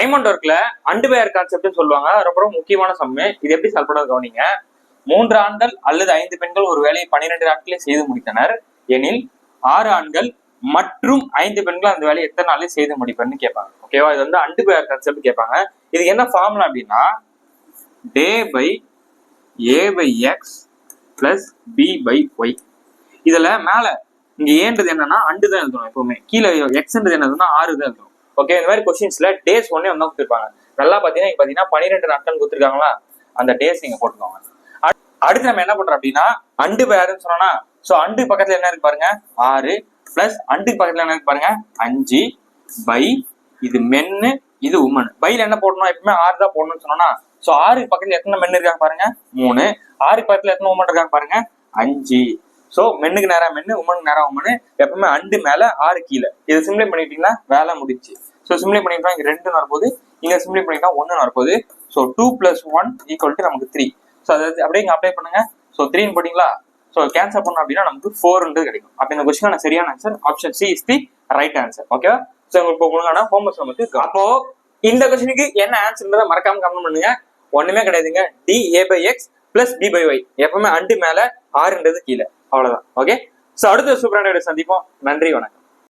Diamond ஒர்க்ல and பேர் concept சொல்லுவாங்க. ரொம்ப ரொம்ப முக்கியமான சம்மு. இது எப்படி சால்வ் பண்ண கவனிங்க. மூன்று ஆண்கள் அல்லது ஐந்து பெண்கள் ஒரு வேலையை பன்னிரெண்டு நாட்களே செய்து முடித்தனர். எனில் ஆறு ஆண்கள் மற்றும் ஐந்து பெண்கள் அந்த வேலையை எத்தனை நாளில் செய்து முடிப்பேன்னு கேட்பாங்க. ஓகேவா இது வந்து அண்டு பேர் கான்செப்ட் கேட்பாங்க. இது என்ன ஃபார்முலா அப்படின்னா D by A by X plus B by Y இதுல மேல இங்க ஏன்றது என்னன்னா அண்டு தான் எழுதணும் எப்பவுமே. கீழே எக்ஸ்ன்றது என்னதுன்னா ஆறு தான் எழுதணும். ஓகே இந்த மாதிரி கொஸ்டின்ஸ்ல டேஸ் ஒன்னே ஒன்றா கொடுத்துருப்பாங்க. நல்லா பாத்தீங்கன்னா இங்க பாத்தீங்கன்னா பன்னிரெண்டு நாட்கள் கொடுத்துருக்காங்களா? அந்த டேஸ் நீங்க போட்டுக்கோங்க. அடுத்து நம்ம என்ன பண்றோம் அப்படின்னா அண்டு பேருன்னு சொன்னோம்னா சோ அண்டு பக்கத்துல என்ன இருக்கு பாருங்க? ஆறு பிளஸ் அண்டுக்கு பக்கத்துல என்ன இருக்கு பாருங்க? அஞ்சு பை இது மென்னு இது உமன் பைல என்ன போடணும்? எப்பவுமே ஆறு தான் போடணும்னு சொன்னோம்னா சோ ஆறுக்கு பக்கத்துல எத்தனை மென் இருக்காங்க பாருங்க? மூணு. ஆறுக்கு பக்கத்துல எத்தனை உமன் இருக்காங்க பாருங்க? அஞ்சு. ஸோ மென்னுக்கு நேராக மென்னு உமனுக்கு நேராக உமனு எப்பவுமே அண்டு மேலே ஆறு கீழே. இதை சிம்ப்ளை பண்ணிட்டீங்கன்னா வேலை முடிச்சு ஸோ சிம்ப்ளை பண்ணிட்டோம் இங்கே ரெண்டு நடப்போது இங்கே சிம்ப்ளை பண்ணிட்டா ஒன்று நடப்போது so two plus one equal to நமக்கு த்ரீ ஸோ அதை அப்படியே இங்கே அப்ளை பண்ணுங்க. ஸோ த்ரீன்னு போட்டிங்களா? ஸோ கேன்சல் பண்ணோம் அப்படின்னா நமக்கு ஃபோர்ன்றது கிடைக்கும். அப்போ இந்த கொஸ்டினான சரியான answer option C is the right answer ஓகேவா ஸோ உங்களுக்கு உங்களுக்கான ஹோம்ஒர்க் நமக்கு அப்போ இந்த கொஸ்டினுக்கு என்ன ஆன்சர்ன்றதை மறக்காம கமெண்ட் பண்ணுங்க. ஒண்ணுமே கிடையாதுங்க. D A by X plus B by Y எப்பவுமே அண்டு மேல ஆறுன்றது கீழே. அவ்வளவுதான். ஓகே ஸோ அடுத்த சூப்பரான சந்திப்போம். நன்றி வணக்கம்.